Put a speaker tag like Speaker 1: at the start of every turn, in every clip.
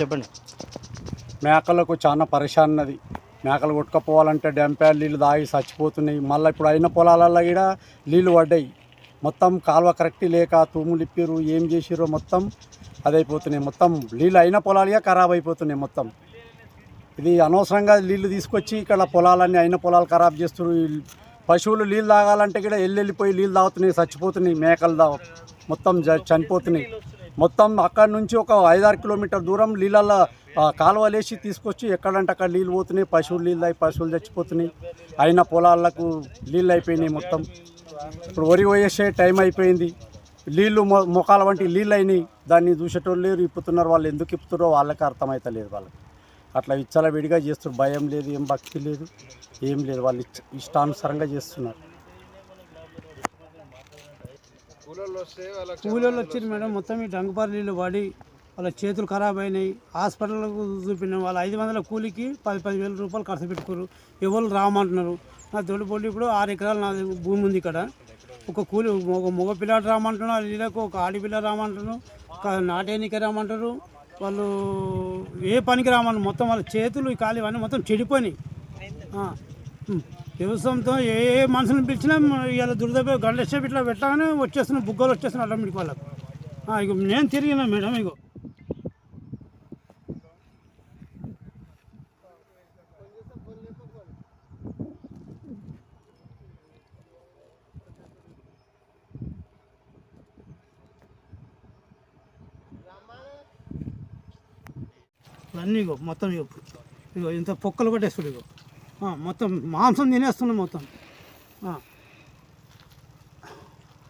Speaker 1: చెప్పండి.
Speaker 2: మేకలకు చాలా పరిశాన్ ఉన్నది మేకలు కొట్టుకపోవాలంటే డ్యాంప్యాడ్ నీళ్ళు దాగి చచ్చిపోతున్నాయి. మళ్ళీ ఇప్పుడు అయిన పొలాలలో కూడా నీళ్ళు పడ్డాయి. మొత్తం కాలువ కరెక్ట్ లేక తూములు ఇప్పిరు ఏం చేసిరో మొత్తం అదైపోతున్నాయి. మొత్తం నీళ్ళు అయిన పొలాలుగా ఖరాబ్ అయిపోతున్నాయి మొత్తం. ఇది అనవసరంగా నీళ్ళు తీసుకొచ్చి ఇక్కడ పొలాలన్నీ అయిన పొలాలు ఖరాబ్ చేస్తున్నారు పశువులు నీళ్ళు తాగాలంటే కూడా ఎల్లి వెళ్ళిపోయి నీళ్ళు తాగుతున్నాయి చచ్చిపోతున్నాయి మేకలు మొత్తం చనిపోతున్నాయి. మొత్తం అక్కడ నుంచి ఒక ఐదారు కిలోమీటర్ దూరం నీళ్ళల్లో కాలువలేసి తీసుకొచ్చి ఎక్కడంటే అక్కడ నీళ్ళు పోతున్నాయి పశువులు నీళ్ళు అయి పశువులు చచ్చిపోతున్నాయి. అయిన పొలాలకు నీళ్ళు అయిపోయినాయి మొత్తం. ఇప్పుడు వరి పోయేసే టైం అయిపోయింది. నీళ్ళు మొ మొఖాల వంటి నీళ్ళు అయినాయి. దాన్ని చూసేటోళ్ళు లేరు ఇప్పుతున్నారు. వాళ్ళు ఎందుకు ఇప్పుతున్నారో వాళ్ళకి అర్థమవుతలేదు వాళ్ళకి. అట్లా ఇచ్చల విడిగా చేస్తారు భయం లేదు ఏం భక్తి లేదు ఏం లేదు. వాళ్ళు ఇష్టానుసారంగా చేస్తున్నారు.
Speaker 3: కూలీలు వచ్చారు మేడం. మొత్తం ఈ డంగుపారు నీళ్ళు పడి వాళ్ళ చేతులు ఖరాబ్ అయినాయి. హాస్పిటల్కు చూపినాం వాళ్ళ ఐదు వందల కూలికి పది పది వేల రూపాయలు ఖర్చు పెట్టుకోరు ఎవరు రామంటున్నారు. నా తోడిపోటీ ఇప్పుడు ఆరు ఎకరాలు నా భూమి ఉంది ఇక్కడ. ఒక కూలి ఒక మగ పిల్లాడు రామంటున్నారు వీళ్ళకు ఒక ఆడపిల్ల రామంటున్నారు నాటేనిక రామంటారు వాళ్ళు ఏ పనికి రామని మొత్తం వాళ్ళ చేతులు కాలు ఇవన్నీ మొత్తం చెడిపోయినాయి. వ్యవసాయంతో ఏ ఏ మనుషులను పిలిచినా ఇలా దురదపోయి గంటసేపు ఇట్లా పెట్టగానే వచ్చేస్తున్నాం బుగ్గలు వచ్చేస్తున్నాయి ఆటోమేటిక్ వాళ్ళకు. ఇక నేను తిరిగినా మేడం ఇగో. ఇవన్నీ ఇగో మొత్తం ఇగో. ఇగో ఇంత పొక్కలు కొట్టేస్తుంది ఇగో. మొత్తం మాంసం తినేస్తున్నాం మొత్తం.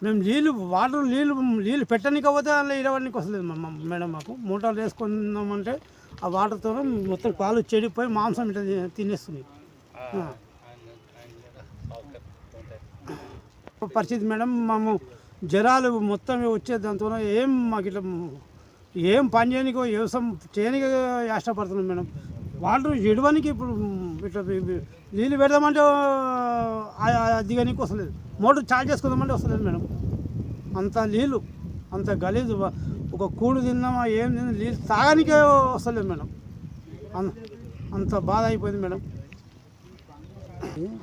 Speaker 3: మేము నీళ్ళు వాటర్ నీళ్ళు నీళ్ళు పెట్టనీకపోతే అందులో ఇరవడానికి వస్తలేదు మా- మేడం మాకు. మూటలు వేసుకుందామంటే ఆ వాటర్తో మొత్తం పాలు చెడిపోయి మాంసం ఇట్లా తినేస్తుంది పరిస్థితి మేడం మేము జ్వరాలు మొత్తం వచ్చే దాంతో ఏం మాకు ఇట్లా ఏం పని చేయనికో వ్యవసాయం చేయనికో ఇష్టపడుతున్నాం మేడం. వాటర్ ఇడవనికి ఇప్పుడు ఇట్లా నీళ్ళు పెడదామంటే ఆ- దిగనీకి వస్తలేదు. మోటార్ చార్జ్ చేసుకుందామంటే వస్తలేదు మేడం. అంత నీళ్ళు అంత గలీజు ఒక కూడు తిన్నామా ఏం తిన్నా నీళ్ళు తాగానికే వస్తలేదు మేడం. అంత బాధ అయిపోయింది మేడం.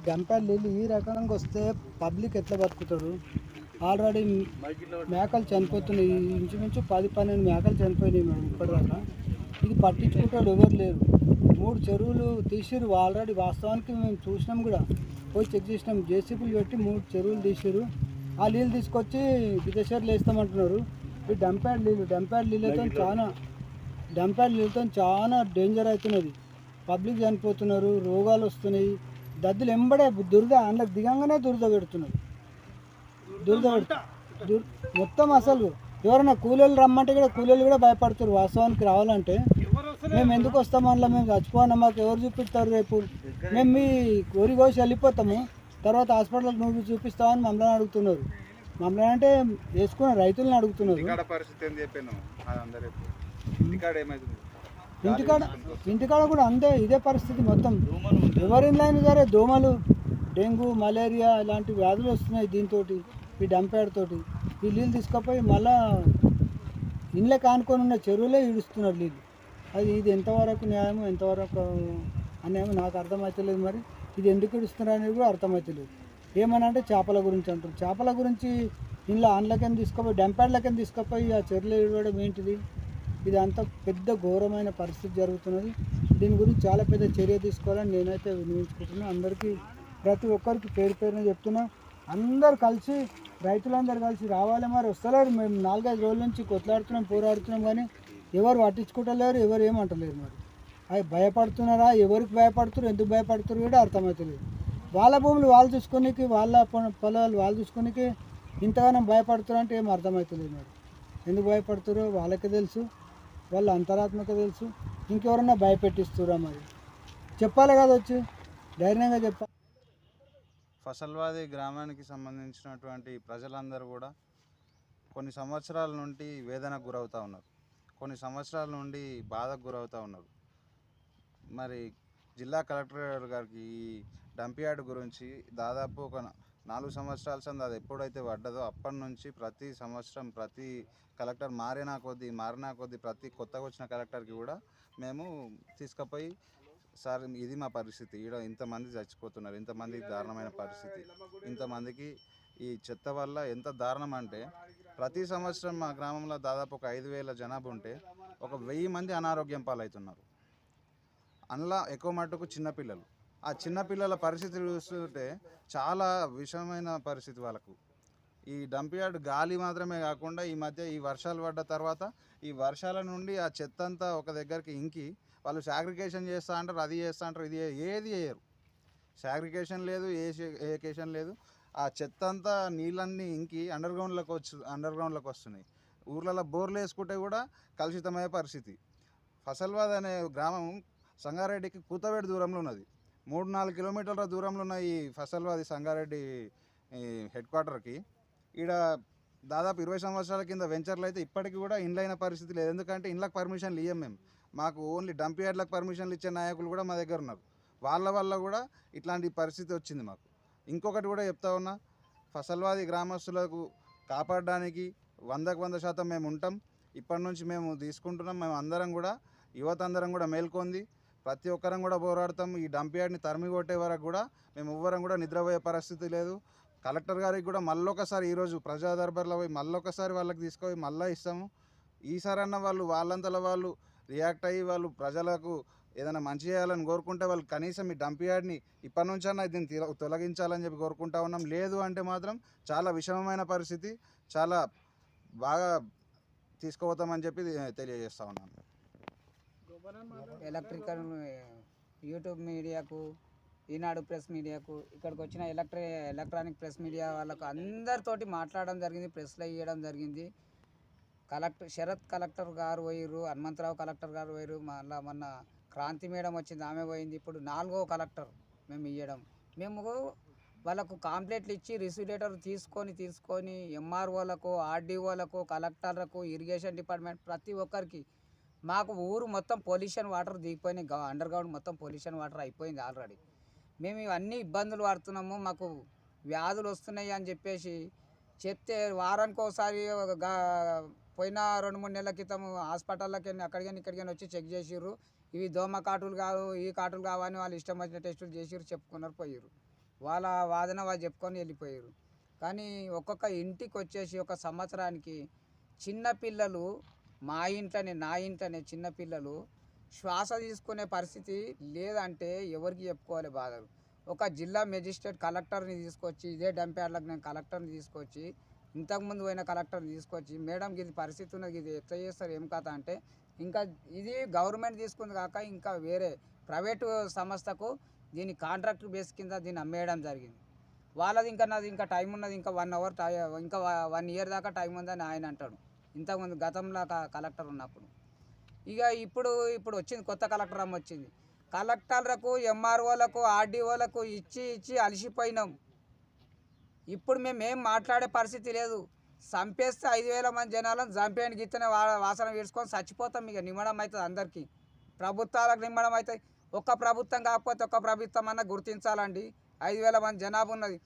Speaker 4: గంపాలు నీళ్ళు ఈ రకంగా వస్తే పబ్లిక్ ఎట్లా బతుకుతారు ఆల్రెడీ మేకలు చనిపోతున్నాయి. ఇంచుమించు పది పన్నెండు మేకలు చనిపోయినాయి మేడం ఇప్పటిదాకా. ఇది పట్టించుకుంటాడు ఎవరు లేరు. మూడు చెరువులు తీసిరు ఆల్రెడీ వాస్తవానికి మేము చూసినాం కూడా. పోయి చెక్ చేసినాం. జేసీబీలు పెట్టి మూడు చెరువులు తీసిరు ఆ నీళ్ళు తీసుకొచ్చి విదేశాలు వేస్తామంటున్నారు. ఈ డంప్యాడ్ నీళ్ళు డంప్యాడ్ నీళ్ళతో చాలా డంప్యాడ్ నీళ్ళతో చాలా డేంజర్ అవుతున్నది. పబ్లిక్ చనిపోతున్నారు రోగాలు వస్తున్నాయి. దద్దులు ఎంబడే దురద అందులోకి దిగంగానే దురద పెడుతున్నారు. దురద మొత్తం అసలు ఎవరైనా కూలీలు రమ్మంటే కూడా కూలీలు కూడా భయపడుతారు. వాస్తవానికి రావాలంటే మేము ఎందుకు వస్తాం అందులో మేము చచ్చిపోయినా మాకు ఎవరు చూపిస్తారు రేపు? మేము మీ కోరి కోసి వెళ్ళిపోతాము. తర్వాత హాస్పిటల్కి నువ్వు చూపిస్తావని మమ్మల్ని అడుగుతున్నారు. మమ్మల్ని అంటే వేసుకున్న రైతులను అడుగుతున్నారు.
Speaker 5: ఇంటికాడ ఇంటికాడ ఏమవుతుంది
Speaker 4: ఇంటికాడ ఇంటికాడ కూడా అంతే ఇదే పరిస్థితి మొత్తం. ఎవరినైనా సరే దోమలు డెంగ్యూ మలేరియా ఇలాంటి వ్యాధులు వస్తున్నాయి దీంతో ఈ డంప్యాడ్ తోటి. ఈ నీళ్ళు తీసుకుపోయి మళ్ళా ఇండ్లే కానుకొని ఉన్న చెరువులే ఈడుస్తున్నారు నీళ్ళు. అది ఇది ఎంతవరకు న్యాయం ఎంతవరకు అన్యాయం నాకు అర్థమవుతలేదు మరి. ఇది ఎందుకు ఇడుస్తున్నారు అనేది కూడా అర్థమవుతలేదు ఏమని అంటే చేపల గురించి అంటారు. చేపల గురించి ఇంట్లో ఆన్లకని తీసుకుపోయి డంప్యాడ్లకని తీసుకుపోయి ఆ చెరువులో ఇవ్వడం ఏంటిది? ఇది అంత పెద్ద ఘోరమైన పరిస్థితి జరుగుతున్నది. దీని గురించి చాలా పెద్ద చర్య తీసుకోవాలని నేనైతే వినియోగించుకుంటున్నాను అందరికీ ప్రతి ఒక్కరికి పేరు పేరున చెప్తున్నా. అందరు కలిసి రైతులందరూ కలిసి రావాలి మరి వస్తలేరు. మేము నాలుగైదు రోజుల నుంచి కొట్లాడుతున్నాం పోరాడుతున్నాం కానీ ఎవరు పట్టించుకుంటలేరు ఎవరు ఏమంటలేరు మరి. అవి భయపడుతున్నారా? ఎవరికి భయపడుతున్నారు? ఎందుకు భయపడుతున్నారు కూడా అర్థమవుతలేదు. వాళ్ళ భూములు వాళ్ళు చూసుకునేకి వాళ్ళ పొలాలు వాళ్ళు చూసుకునేకి ఇంతగానం భయపడుతున్నారు అంటే ఏం అర్థమవుతలేదు మరి. ఎందుకు భయపడుతారో వాళ్ళకి తెలుసు వాళ్ళ అంతరాత్మక తెలుసు. ఇంకెవరన్నా భయపెట్టిస్తురా మరి? చెప్పాలి కదా వచ్చి ధైర్యంగా చెప్పాలి.
Speaker 5: ఫసల్వాది గ్రామానికి సంబంధించినటువంటి ప్రజలందరూ కూడా కొన్ని సంవత్సరాల నుండి వేదనకు గురవుతూ ఉన్నారు. కొన్ని సంవత్సరాల నుండి బాధకు గురవుతూ ఉన్నారు. మరి జిల్లా కలెక్టర్ గారికి ఈ డంప్యార్డ్ గురించి దాదాపు ఒక నాలుగు సంవత్సరాల సంది అది ఎప్పుడైతే పడ్డదో అప్పటి నుంచి ప్రతి సంవత్సరం ప్రతి కలెక్టర్ మారినా కొద్దీ మారినా కొద్దీ ప్రతి కొత్తగా వచ్చిన కలెక్టర్కి కూడా మేము తీసుకుపోయి సార్ ఇది మా పరిస్థితి. ఈడ ఇంతమంది చచ్చిపోతున్నారు. ఇంతమంది దారుణమైన పరిస్థితి. ఇంతమందికి ఈ చెత్త వల్ల ఎంత దారుణం అంటే ప్రతి సంవత్సరం మా గ్రామంలో దాదాపు ఒక ఐదు వేల జనాభా ఉంటే ఒక వెయ్యి మంది అనారోగ్యం పాలవుతున్నారు. అందులో ఎక్కువ మటుకు చిన్నపిల్లలు ఆ చిన్నపిల్లల పరిస్థితి చూస్తుంటే చాలా విషమైన పరిస్థితి వాళ్ళకు. ఈ డంప్యార్డ్ గాలి మాత్రమే కాకుండా ఈ మధ్య ఈ వర్షాలు పడ్డ తర్వాత ఈ వర్షాల నుండి ఆ చెత్త అంతా ఒక దగ్గరికి ఇంకి వాళ్ళు సాగ్రికేషన్ చేస్తా అంటారు అది చేస్తా అంటారు ఇది ఏది చేయరు. సాగ్రికేషన్ లేదు ఏ ఏకేషన్ లేదు. ఆ చెత్త అంతా నీళ్ళన్నీ ఇంకి అండర్ గ్రౌండ్లోకి వచ్చి అండర్ గ్రౌండ్లోకి వస్తున్నాయి. ఊర్లలో బోర్లు వేసుకుంటే కూడా కలుషితమయ్యే పరిస్థితి. ఫసల్వాద్ అనే గ్రామం సంగారెడ్డికి కూతవేడి దూరంలో ఉన్నది. మూడు నాలుగు కిలోమీటర్ల దూరంలో ఉన్న ఈ ఫసల్వాది సంగారెడ్డి ఈ హెడ్ క్వార్టర్కి ఈడ దాదాపు ఇరవై సంవత్సరాల కింద వెంచర్లు అయితే ఇప్పటికి కూడా ఇండ్లైన పరిస్థితి లేదు. ఎందుకంటే ఇండ్లకు పర్మిషన్లు ఇవ్వం మేము. మాకు ఓన్లీ డంప్ యార్డ్లకు పర్మిషన్లు ఇచ్చే నాయకులు కూడా మా దగ్గర ఉన్నారు. వాళ్ళ వల్ల కూడా ఇట్లాంటి పరిస్థితి వచ్చింది మాకు. ఇంకొకటి కూడా చెప్తా ఉన్నా ఫసల్వాది గ్రామస్తులకు కాపాడడానికి వందకు వంద శాతం మేము ఉంటాం. ఇప్పటి నుంచి మేము తీసుకుంటున్నాం. మేము అందరం కూడా యువత అందరం కూడా మేల్కొంది. ప్రతి ఒక్కరం కూడా పోరాడతాం. ఈ డంప్ యార్డ్ని తరిమి కొట్టే వరకు కూడా మేము ఎవ్వరం కూడా నిద్రపోయే పరిస్థితి లేదు. కలెక్టర్ గారికి కూడా మళ్ళొకసారి ఈరోజు ప్రజా దర్బార్లో పోయి మళ్ళొకసారి వాళ్ళకి తీసుకుపోయి మళ్ళీ ఇస్తాము. ఈసారన్న వాళ్ళు వాళ్ళంతల వాళ్ళు రియాక్ట్ అయ్యి వాళ్ళు ప్రజలకు ఏదైనా మంచి చేయాలని కోరుకుంటే వాళ్ళు కనీసం ఈ డంప్ యార్డ్ని ఇప్పటి నుంచన్నా దీన్ని తొలగించాలని చెప్పి కోరుకుంటా ఉన్నాం. లేదు అంటే మాత్రం చాలా విషమమైన పరిస్థితి చాలా బాగా తీసుకుపోతామని చెప్పి తెలియజేస్తా ఉన్నాను
Speaker 1: ఎలక్ట్రికల్ యూట్యూబ్ మీడియాకు ఈనాడు ప్రెస్ మీడియాకు ఇక్కడికి వచ్చిన ఎలక్ట్రి ఎలక్ట్రానిక్ ప్రెస్ మీడియా వాళ్ళకు అందరితోటి మాట్లాడడం జరిగింది ప్రెస్లో ఇవ్వడం జరిగింది. కలెక్టర్ శరత్ కలెక్టర్ గారు పోయిర్రు హనుమంతరావు కలెక్టర్ గారు పోయిర్రు. మళ్ళా మొన్న క్రాంతి మేడం వచ్చింది ఆమె పోయింది. ఇప్పుడు నాలుగో కలెక్టర్ మేము ఇవ్వడం మేము వాళ్ళకు కాంప్లైంట్లు ఇచ్చి రిసిలేటర్ తీసుకొని తీసుకొని ఎంఆర్ఓలకు ఆర్డీఓలకు కలెక్టర్లకు ఇరిగేషన్ డిపార్ట్మెంట్ ప్రతి ఒక్కరికి మాకు ఊరు మొత్తం పొల్యూషన్ వాటర్ దిగిపోయినాయి. అండర్ గ్రౌండ్ మొత్తం పొల్యూషన్ వాటర్ అయిపోయింది ఆల్రెడీ. మేము ఇవన్నీ ఇబ్బందులు పడుతున్నాము. మాకు వ్యాధులు వస్తున్నాయి అని చెప్పేసి చెప్తే వారానికి ఒకసారి ఒక పోయిన రెండు మూడు నెలల క్రితం హాస్పిటల్లోకి అక్కడికైనా ఇక్కడికైనా వచ్చి చెక్ చేసిర్రు. ఇవి దోమ కాటులు కావు ఈ కాటులు కావని వాళ్ళు ఇష్టం వచ్చిన టెస్టులు చేసిర్రు చెప్పుకున్నారు పోయారు వాళ్ళ వాదన వాళ్ళు చెప్పుకొని వెళ్ళిపోయారు కానీ ఒక్కొక్క ఇంటికి వచ్చేసి ఒక సంవత్సరానికి చిన్నపిల్లలు మా ఇంట్లోనే నా ఇంట్లోనే చిన్నపిల్లలు శ్వాస తీసుకునే పరిస్థితి లేదంటే ఎవరికి చెప్పుకోవాలి బాధలు. ఒక జిల్లా మెజిస్ట్రేట్ కలెక్టర్ని తీసుకొచ్చి ఇదే డంప్యార్డ్లకు నేను కలెక్టర్ని తీసుకొచ్చి ఇంతకుముందు పోయిన కలెక్టర్ని తీసుకొచ్చి మేడం ఇది పరిస్థితి ఉన్నది ఇది ఎట్లా చేస్తారు ఏం కథ? అంటే ఇంకా ఇది గవర్నమెంట్ తీసుకుంది కాక ఇంకా వేరే ప్రైవేటు సంస్థకు దీని కాంట్రాక్ట్ బేస్ కింద దీన్ని అమ్మేయడం జరిగింది. వాళ్ళది ఇంకా నాది ఇంకా టైం ఉన్నది ఇంకా వన్ అవర్ టై ఇంకా వన్ ఇయర్ దాకా టైం ఉందని ఆయన అంటాడు. ఇంతకుముందు గతంలో కలెక్టర్ ఉన్నప్పుడు. ఇక ఇప్పుడు ఇప్పుడు వచ్చింది కొత్త కలెక్టర్ అమ్మ వచ్చింది కలెక్టర్లకు ఎంఆర్ఓలకు ఆర్డీఓలకు ఇచ్చి ఇచ్చి అలసిపోయినాం. ఇప్పుడు మేము ఏం మాట్లాడే పరిస్థితి లేదు. చంపేస్తే ఐదు వేల మంది జనాలను చంపేయడానికి ఇతనే వా- వాసన వేసుకొని చచ్చిపోతాం ఇక. నిమ్మడం అవుతుంది అందరికీ. ప్రభుత్వాలకు నిమ్మడం అవుతుంది ఒక్క ప్రభుత్వం కాకపోతే ఒక్క ప్రభుత్వం అన్న గుర్తించాలండి. ఐదు వేల మంది జనాభా ఉన్నది.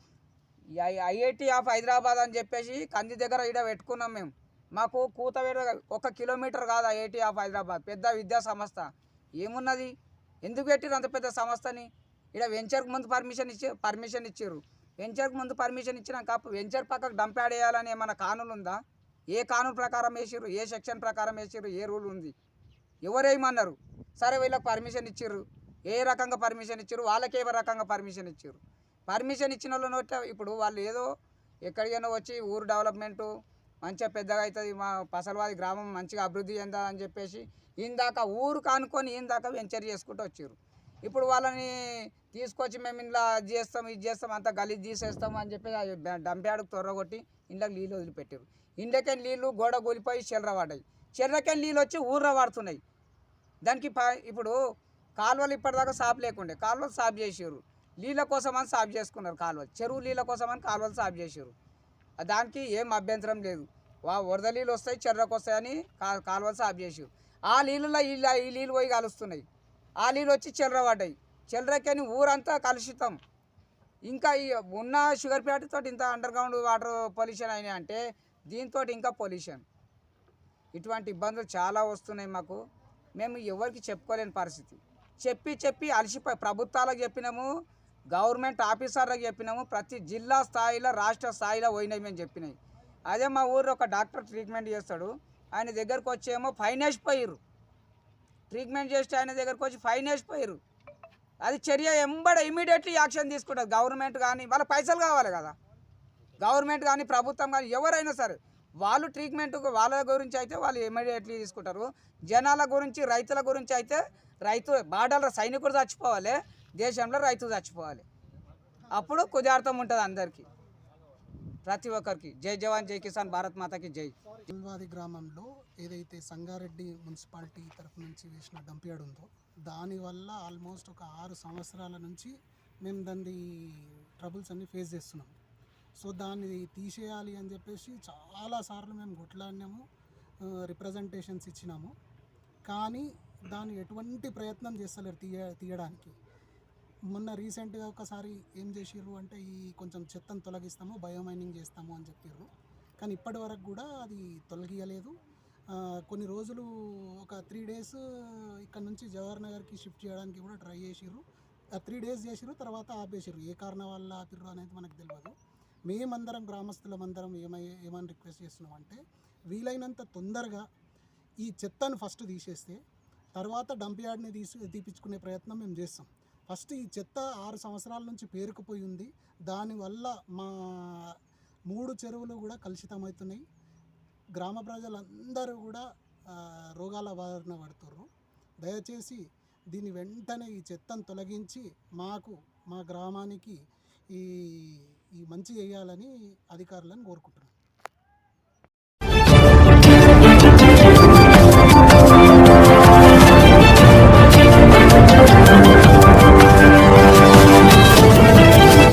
Speaker 1: ఐఐటి ఆఫ్ హైదరాబాద్ అని చెప్పేసి కంది దగ్గర ఈడ పెట్టుకున్నాం మేము. మాకు కూతవేడ ఒక కిలోమీటర్ కాదు ఐఐటి ఆఫ్ హైదరాబాద్. పెద్ద విద్యా సంస్థ. ఏమున్నది? ఎందుకు పెట్టిరు అంత పెద్ద సంస్థని? ఇక్కడ వెంచర్కి ముందు పర్మిషన్ ఇచ్చి పర్మిషన్ ఇచ్చారు వెంచర్కి ముందు పర్మిషన్ ఇచ్చినాక వెంచర్ పక్కకు డంప్ యాడ్ వేయాలని ఏమైనా కానూన్ ఉందా? ఏ కానూన్ ప్రకారం వేసిర్రు? ఏ సెక్షన్ ప్రకారం వేసిర్రు? ఏ రూల్ ఉంది? ఎవరేమన్నారు సరే వీళ్ళకి పర్మిషన్ ఇచ్చిర్రు. ఏ రకంగా పర్మిషన్ ఇచ్చారు వాళ్ళకి ఏ రకంగా పర్మిషన్ ఇచ్చారు పర్మిషన్ ఇచ్చిన వాళ్ళు ఇప్పుడు వాళ్ళు ఏదో ఎక్కడికైనా వచ్చి ఊరు డెవలప్మెంటు మంచిగా పెద్దగా అవుతుంది మా పసలవాది గ్రామం మంచిగా అభివృద్ధి చెందాలని చెప్పేసి ఇందాక ఊరు కానుకొని ఇందాక వెంచర్ చేసుకుంటూ వచ్చారు ఇప్పుడు వాళ్ళని తీసుకొచ్చి మేము ఇంట్లో అది చేస్తాం ఇది చేస్తాం అంత గలీజ్ తీసేస్తాం అని చెప్పి డంప్యాడుకు డంప్యాడకు త్వరగొట్టి ఇంట్లోకి నీళ్ళు వదిలిపెట్టారు ఇండ్లకెళ్ళి నీళ్ళు గోడ కూలిపోయి చెర్ర పడ్డాయి. చెర్రకెళ్ళి నీళ్ళు వచ్చి ఊర్ర పడుతున్నాయి దానికి ప- ఇప్పుడు కాలువలు ఇప్పటిదాకా సాపు లేకుండే. కాలువలు సాపు చేసారు నీళ్ళ కోసం అని సాపు చేసుకున్నారు కాలువలు. చెరువు నీళ్ళ కోసం అని కాలువలు సాపు చేసారు దానికి ఏం అభ్యంతరం లేదు. వా వరద నీళ్ళు వస్తాయి చెర్రకు వస్తాయని కా కాలువలు సాపు చేసారు ఆ నీళ్ళలో ఈ నీళ్ళు పోయి కలుస్తున్నాయి. ఆ నీళ్ళు వచ్చి చిల్లర పడ్డాయి. చెర్రకని ఊరంతా కలుషితం. ఇంకా ఉన్న షుగర్ ఫ్యాక్టరీ ఇంత అండర్ గ్రౌండ్ వాటర్ పొల్యూషన్ అయినాయి అంటే దీంతో ఇంకా పొల్యూషన్. ఇటువంటి ఇబ్బందులు చాలా వస్తున్నాయి మాకు. మేము ఎవరికి చెప్పుకోలేని పరిస్థితి. చెప్పి చెప్పి అలసిపోయి ప్రభుత్వాలకు చెప్పినాము గవర్నమెంట్ ఆఫీసర్లకు చెప్పినాము ప్రతి జిల్లా స్థాయిలో రాష్ట్ర స్థాయిలో పోయినాయి మేము చెప్పినాయి. అదే మా ఊర్లో ఒక డాక్టర్ ట్రీట్మెంట్ చేస్తాడు. ఆయన దగ్గరకు వచ్చేమో ఫైనాన్స్ పోయిర్రు. ట్రీట్మెంట్ చేస్తే ఆయన దగ్గరకు వచ్చి ఫైన్ వేసిపోయారు. అది చర్య ఎంబడ ఇమీడియట్లీ యాక్షన్ తీసుకుంటుంది గవర్నమెంట్ కానీ వాళ్ళ పైసలు కావాలి కదా. గవర్నమెంట్ కానీ ప్రభుత్వం కానీ ఎవరైనా సరే వాళ్ళు ట్రీట్మెంట్ వాళ్ళ గురించి అయితే వాళ్ళు ఇమీడియట్లీ తీసుకుంటారు. జనాల గురించి రైతుల గురించి అయితే రైతు బార్డర్లో సైనికుడు చచ్చిపోవాలి. దేశంలో రైతు చచ్చిపోవాలి. అప్పుడు కుదార్థం ఉంటుంది అందరికీ. ప్రతి ఒక్కరికి. జై జవాన్ జై కిసాన్ భారత్ మాతకి జై.
Speaker 6: జిల్వాది గ్రామంలో ఏదైతే సంగారెడ్డి మున్సిపాలిటీ తరఫు నుంచి వేసిన డంప్యార్డ్ ఉందో దానివల్ల ఆల్మోస్ట్ ఒక ఆరు సంవత్సరాల నుంచి మేము దాన్ని ట్రబుల్స్ అన్ని ఫేస్ చేస్తున్నాం. సో దాన్ని తీసేయాలి అని చెప్పేసి చాలాసార్లు మేము కొట్లాడినాము రిప్రజెంటేషన్స్ ఇచ్చినాము. కానీ దాన్ని ఎటువంటి ప్రయత్నం చేస్తలేరు తీయ తీయడానికి. మొన్న రీసెంట్గా ఒకసారి ఏం చేసిర్రు అంటే ఈ కొంచెం చెత్తను తొలగిస్తాము బయోమైనింగ్ చేస్తాము అని చెప్పిర్రు. కానీ ఇప్పటి వరకు కూడా అది తొలగియలేదు. కొన్ని రోజులు ఒక త్రీ డేస్ ఇక్కడ నుంచి జవహర్ నగర్కి షిఫ్ట్ చేయడానికి కూడా ట్రై చేసిర్రు. ఆ త్రీ డేస్ చేసిర్రు తర్వాత ఆపేసిర్రు. ఏ కారణం వల్ల ఆపిర్రు అనేది మనకు తెలియదు మేమందరం గ్రామస్తులమందరం ఏమై ఏమని రిక్వెస్ట్ చేస్తున్నాం అంటే వీలైనంత తొందరగా ఈ చెత్తను ఫస్ట్ తీసేస్తే తర్వాత డంప్ యార్డ్ని తీసి తీపించుకునే ప్రయత్నం మేము చేస్తాం. ఫస్ట్ ఈ చెత్త ఆరు సంవత్సరాల నుంచి పేరుకుపోయి ఉంది. దానివల్ల మా మూడు చెరువులు కూడా కలుషితమవుతున్నాయి. గ్రామ ప్రజలందరూ కూడా రోగాల బారిన పడుతుర్రు. దయచేసి దీని వెంటనే ఈ చెత్తను తొలగించి మాకు మా గ్రామానికి ఈ ఈ మంచి చేయాలని అధికారులను కోరుకుంటున్నాను